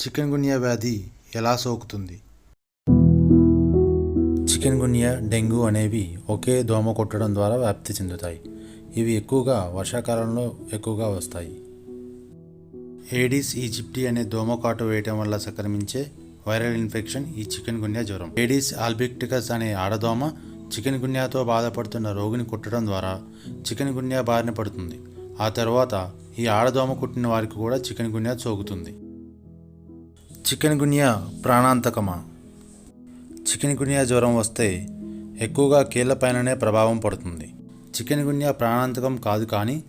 Chicken గున్యా వ్యాధి ఎలా సోకుతుంది? Chicken గున్యా dengue అనేవి ఒకే దోమ కొట్టడం ద్వారా వ్యాప్తి చెందుతాయి. ఇవి ఎక్కువగా వర్షాకాలంలో ఎక్కువగా వస్తాయి. ఏడిస్ ఈజిప్టీ అనే దోమ కాటు వేయటం వల్ల సంక్రమించే వైరల్ ఇన్ఫెక్షన్ ఈ చికెన్ గున్యా జ్వరం. ఏడిస్ ఆల్బిక్టికస్ అనే ఆడదోమ చికెన్ గున్యాతో బాధపడుతున్న రోగిని కుట్టడం ద్వారా చికెన్ గున్యా బారిన పడుతుంది. ఆ తర్వాత ఈ ఆడదోమ కుట్టిన వారికి కూడా చికెన్ గున్యా సోకుతుంది. చికెన్ గున్యా ప్రాణాంతకమా? చికెన్ గున్యా జ్వరం వస్తే ఎక్కువగా కీళ్ళపైననే ప్రభావం పడుతుంది. చికెన్ గున్యా ప్రాణాంతకం కాదు కానీ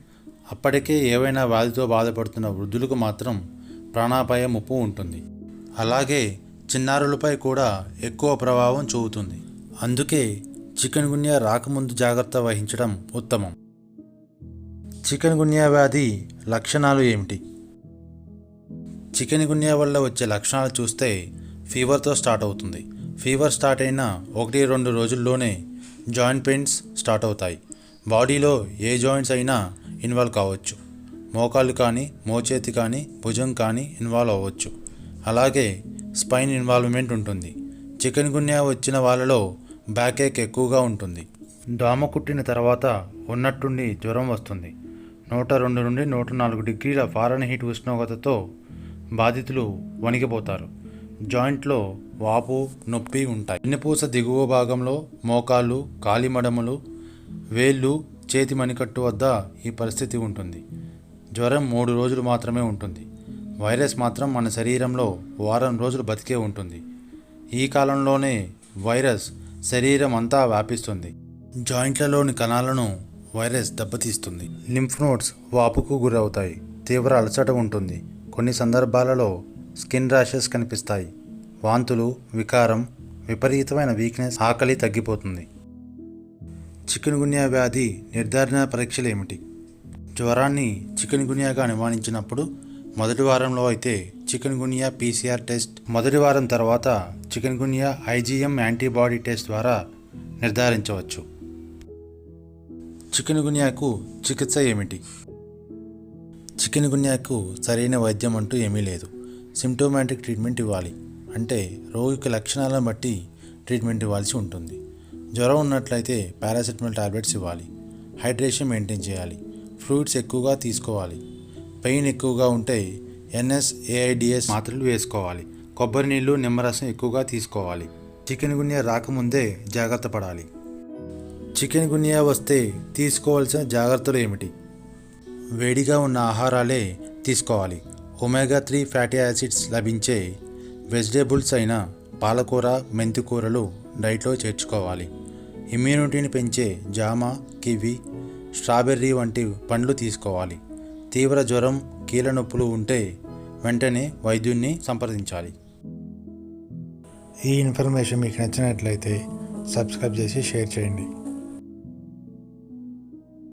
అప్పటికే ఏవైనా వ్యాధితో బాధపడుతున్న వృద్ధులకు మాత్రం ప్రాణాపాయ ముప్పు ఉంటుంది. అలాగే చిన్నారులపై కూడా ఎక్కువ ప్రభావం చూపుతుంది. అందుకే చికెన్ గున్యా రాకముందు జాగ్రత్త వహించడం ఉత్తమం. చికెన్ గున్యా వ్యాధి లక్షణాలు ఏమిటి? చికెన్ గున్యా వల్ల వచ్చే లక్షణాలు చూస్తే ఫీవర్తో స్టార్ట్ అవుతుంది. ఫీవర్ స్టార్ట్ అయిన ఒకటి రెండు రోజుల్లోనే జాయింట్ పెయిన్స్ స్టార్ట్ అవుతాయి. బాడీలో ఏ జాయింట్స్ అయినా ఇన్వాల్వ్ కావచ్చు. మోకాళ్ళు కానీ మోచేతి కానీ భుజం కానీ ఇన్వాల్వ్ అవ్వచ్చు. అలాగే స్పైన్ ఇన్వాల్వ్మెంట్ ఉంటుంది. చికెన్ గున్యా వచ్చిన వాళ్ళలో బ్యాక్ ఏక్ ఎక్కువగా ఉంటుంది. దోమ కుట్టిన తర్వాత ఉన్నట్టుండి జ్వరం వస్తుంది. నూట రెండు నుండి నూట నాలుగు డిగ్రీల ఫారెన్ హీట్ ఉష్ణోగ్రతతో బాధితులు వణికిపోతారు జాయింట్లో వాపు నొప్పి ఉంటాయి. వెన్నుపూస దిగువ భాగంలో మోకాళ్ళు కాలిమడమలు వేళ్ళు చేతి మణికట్టు వద్ద ఈ పరిస్థితి ఉంటుంది. జ్వరం మూడు రోజులు మాత్రమే ఉంటుంది. వైరస్ మాత్రం మన శరీరంలో వారం రోజులు బతికే ఉంటుంది. ఈ కాలంలోనే వైరస్ శరీరం అంతా వ్యాపిస్తుంది. జాయింట్లలోని కణాలను వైరస్ దెబ్బతీస్తుంది. లింఫ్ నోడ్స్ వాపుకు గురవుతాయి. తీవ్ర అలసట ఉంటుంది. కొన్ని సందర్భాలలో స్కిన్ ర్యాషెస్ కనిపిస్తాయి. వాంతులు వికారం విపరీతమైన వీక్నెస్ ఆకలి తగ్గిపోతుంది. చికెన్ గున్యా వ్యాధి నిర్ధారణ పరీక్షలు ఏమిటి? జ్వరాన్ని చికెన్ గున్యాగా నివారించినప్పుడు మొదటి వారంలో అయితే చికెన్ గున్యా పీసీఆర్ టెస్ట్ మొదటి వారం తర్వాత chikungunya IgM antibody test ద్వారా నిర్ధారించవచ్చు. చికెన్ గున్యాకు చికిత్స ఏమిటి? చికెన్ గున్యాకు సరైన వైద్యం అంటూ ఏమీ లేదు. సిమ్టోమాటిక్ ట్రీట్మెంట్ ఇవ్వాలి. అంటే రోగికి లక్షణాలను బట్టి ట్రీట్మెంట్ ఇవ్వాల్సి ఉంటుంది. జ్వరం ఉన్నట్లయితే పారాసెటమాల్ టాబ్లెట్స్ ఇవ్వాలి. హైడ్రేషన్ మెయింటైన్ చేయాలి. ఫ్రూట్స్ ఎక్కువగా తీసుకోవాలి. పెయిన్ ఎక్కువగా ఉంటే ఎన్ఎస్ఏఐడిఎస్ మాత్రలు వేసుకోవాలి. కొబ్బరి నీళ్ళు నిమ్మరసం ఎక్కువగా తీసుకోవాలి. చికెన్ గున్యా రాకముందే జాగ్రత్త పడాలి. చికెన్ గున్యా వస్తే తీసుకోవాల్సిన జాగ్రత్తలు ఏమిటి? వేడిగా ఉన్న ఆహారాలే తీసుకోవాలి. ఒమేగా త్రీ ఫ్యాటీ యాసిడ్స్ లభించే వెజిటేబుల్స్ అయిన పాలకూర మెంతికూరలు డైట్లో చేర్చుకోవాలి. ఇమ్యూనిటీని పెంచే జామ కివి స్ట్రాబెర్రీ వంటి పండ్లు తీసుకోవాలి. తీవ్ర జ్వరం కీళ్ళ నొప్పులు ఉంటే వెంటనే వైద్యున్ని సంప్రదించాలి. ఈ ఇన్ఫర్మేషన్ మీకు నచ్చినట్లయితే సబ్స్క్రైబ్ చేసి షేర్ చేయండి.